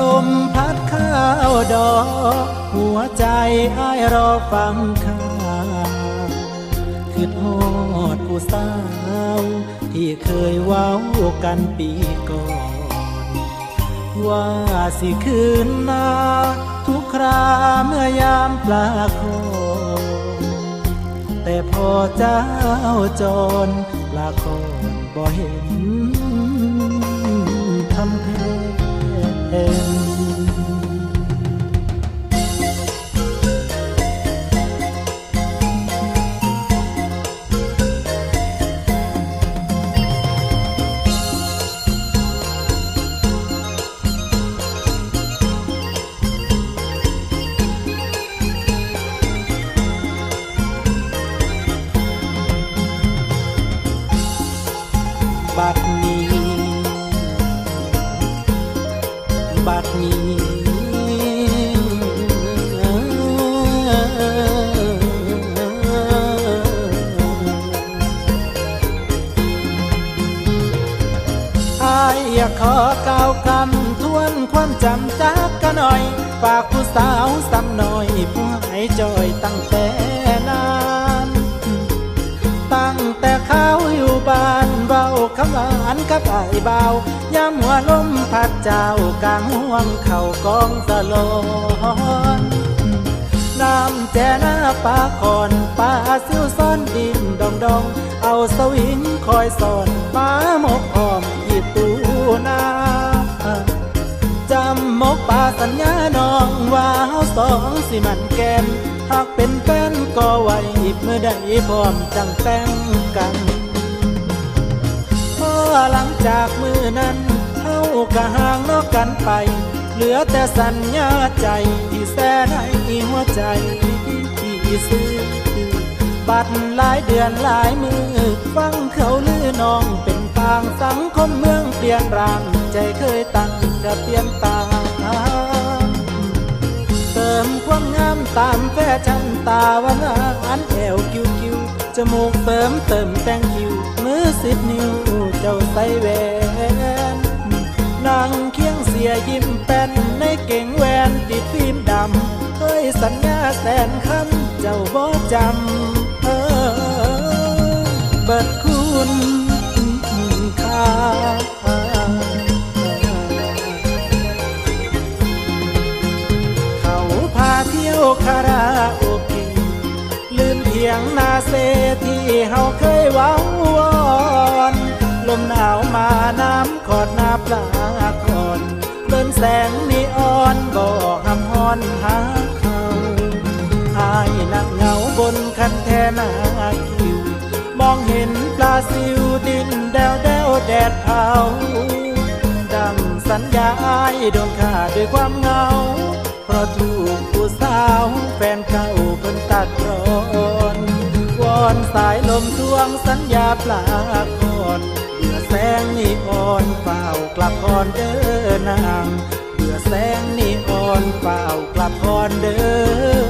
ลมพัดข้าวดอก หัวใจอ้ายรอฟังข่าวคือทอดผู้สาว ที่เคยเว้ากันปีก่อน ว่าสิคืนนาทุกคราเมื่อยามปลาคนแต่พอเจ้าจรปลาคนบ่เห็น บัดนี้ อายอยากขอกล่าวคำทวนความจำจากกันหน่อยฝากผู้สาวสำหน่อยผู้ให้จอยตั้งแต่นาน ตั้งแต่เขาอยู่บ้านเบาคำหวานกับไอ้เบายามหัวล มพัดเจ้ากลางห่วงเข่ากองสลอนน้ำแจน้าปลาคอนปลาซิวซ่อนดินดองดอง เอาสวิงคอยสอนมาหมกอ้อมหยิบตูนาจำมกป่าสัญญาน้องว่าเฮาสองสิมันแกนหากเป็นแฟนก็ไว้เมื่อใดพร้อมจังแต่งกันพอหลังจากมือนั้น เฮากะห่างนอกกันไป เหลือแต่สัญญาใจที่แซ่ในหัวใจที่ซื้อบัดหลายเดือนหลายมือ ฟังเขาลือน้องเป็นปางสังคมเมืองเปลี่ยนร่าง ใจเคยตั้งจะเปลี่ยนตาเติมความงามตามแฟชั่นตาวันอันแอวคิวคิวจมูกเติมเติมแต่งคิวมือสิบนิ้วเจ้าใส่แหวน สัญญาแสนคำเจ้าบ่จำเออเบิดคุณค่าเขาพาเที่ยวคาราโอเกะลืมเพียงนาเซที่เฮาเคยเว้าวอนลมหนาวมาน้ำขอดนาปลาก่อนเดินแสงนีออนบอหำฮอนหา ดวแดดเผาดังสัญญาอายโดนฆ่าด้วยความเหงา เพราะถูกผู้สาวแฟนเก่าเพิ่นตัดร้อนวอนสายลมทวงสัญญาปลาคอนเบื่อแสงนีออนเฝ้ากลับก่อนเด้อนางเบื่อแสงนีออนเฝ้ากลับก่อนเด้